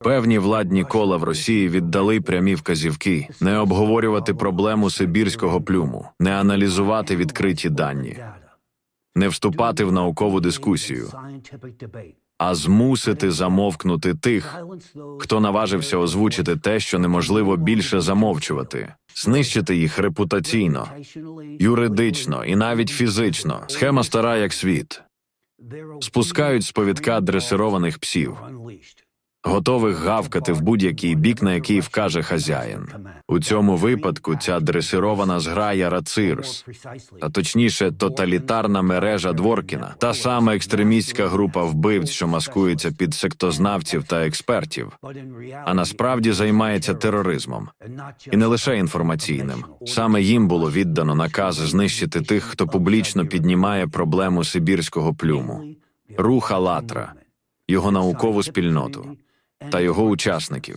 Певні владні кола в Росії віддали прямі вказівки не обговорювати проблему сибірського плюму, не аналізувати відкриті дані, не вступати в наукову дискусію, а змусити замовкнути тих, хто наважився озвучити те, що неможливо більше замовчувати, знищити їх репутаційно, юридично і навіть фізично. Схема стара як світ. Спускають з повідка дресированих псів, готових гавкати в будь-який бік, на який вкаже хазяїн. У цьому випадку ця дресирована зграя Рацирс, а точніше, тоталітарна мережа Дворкіна, та сама екстремістська група вбивць, що маскується під сектознавців та експертів, а насправді займається тероризмом. І не лише інформаційним. Саме їм було віддано наказ знищити тих, хто публічно піднімає проблему сибірського плюму, рух «АЛЛАТРА», його наукову спільноту та його учасників.